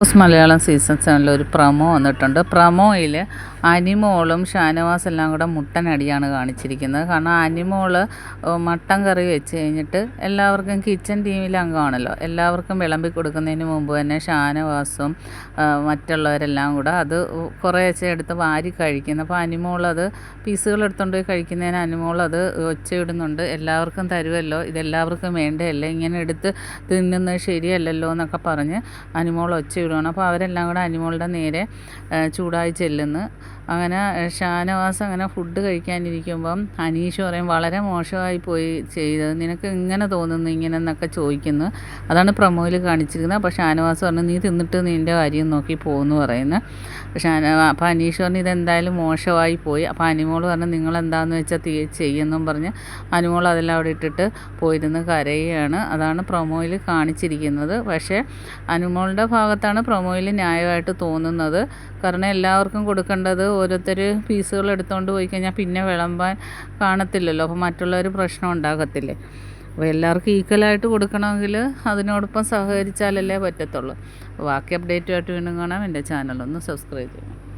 News Malayalam season സെവനിൽ ഒരു promo വന്നിട്ടുണ്ട്. പ്രമോയിൽ അനിമോളും ഷാനവാസ് എല്ലാം കൂടെ മുട്ടനടിയാണ് കാണിച്ചിരിക്കുന്നത്. കാരണം അനിമോൾ മട്ടൻ കറി വെച്ച് കഴിഞ്ഞിട്ട് എല്ലാവർക്കും കിച്ചൺ ടീമിൽ അംഗമാണല്ലോ. എല്ലാവർക്കും വിളമ്പി കൊടുക്കുന്നതിന് മുമ്പ് തന്നെ ഷാനവാസും മറ്റുള്ളവരെല്ലാം കൂടെ അത് കുറേശ്ശെ എടുത്ത് വാരി കഴിക്കുന്നു. അപ്പോൾ അനിമോൾ അത് പീസുകൾ എടുത്തുകൊണ്ട് പോയി കഴിക്കുന്നതിന് അനിമോൾ അത് ഒച്ചയിടുന്നുണ്ട്. എല്ലാവർക്കും തരുമല്ലോ ഇതെല്ലാവർക്കും വേണ്ടതല്ലേ ഇങ്ങനെ എടുത്ത് തിന്നുന്നത് ശരിയല്ലല്ലോ എന്നൊക്കെ പറഞ്ഞ് അനിമോൾ ഒച്ചയിടുകയാണ് അപ്പോൾ അവരെല്ലാം കൂടെ അനിമോളുടെ നേരെ ചൂടായി ചെല്ലുന്നു. അങ്ങനെ ഷാനവാസ് അങ്ങനെ ഫുഡ് കഴിക്കാനിരിക്കുമ്പം അനീഷ് പറയും വളരെ മോശമായി പോയി ചെയ്തത്. നിനക്ക് ഇങ്ങനെ തോന്നുന്നു ഇങ്ങനെ എന്നൊക്കെ ചോദിക്കുന്നു. അതാണ് പ്രമോയിൽ കാണിച്ചിരിക്കുന്നത്. അപ്പോൾ ഷാനവാസ് പറഞ്ഞു നീ തിന്നിട്ട് നിന്റെ കാര്യം നോക്കി പോകുമെന്ന് പറയുന്നു. ഷാന അപ്പോൾ അനീഷ് പറഞ്ഞു ഇതെന്തായാലും മോശമായി പോയി. അപ്പോൾ അനിമോൾ പറഞ്ഞു നിങ്ങൾ എന്താണെന്ന് വെച്ചാൽ തീ ചെയ്യുമെന്നും പറഞ്ഞ് അനിമോൾ അതെല്ലാം അവിടെ ഇട്ടിട്ട് പോയിരുന്ന് കരയുകയാണ്. അതാണ് പ്രൊമോയിൽ കാണിച്ചിരിക്കുന്നത്. പക്ഷേ അനുമോളുടെ ഭാഗത്താണ് പ്രൊമോയിൽ ന്യായമായിട്ട് തോന്നുന്നത്. കാരണം എല്ലാവർക്കും കൊടുക്കേണ്ടത് ഓരോരുത്തർ പീസുകൾ എടുത്തുകൊണ്ട് പോയി കഴിഞ്ഞാൽ പിന്നെ വിളമ്പാൻ കാണത്തില്ലല്ലോ. അപ്പോൾ മറ്റുള്ളവർ പ്രശ്നം ഉണ്ടാകത്തില്ലേ? അപ്പോൾ എല്ലാവർക്കും ഈക്വലായിട്ട് കൊടുക്കണമെങ്കിൽ അതിനോടൊപ്പം സഹകരിച്ചാലല്ലേ പറ്റത്തുള്ളൂ. ബാക്കി അപ്ഡേറ്റുമായിട്ട് വീണ്ടും കാണാം. എന്റെ ചാനലൊന്ന് സബ്സ്ക്രൈബ് ചെയ്യണം.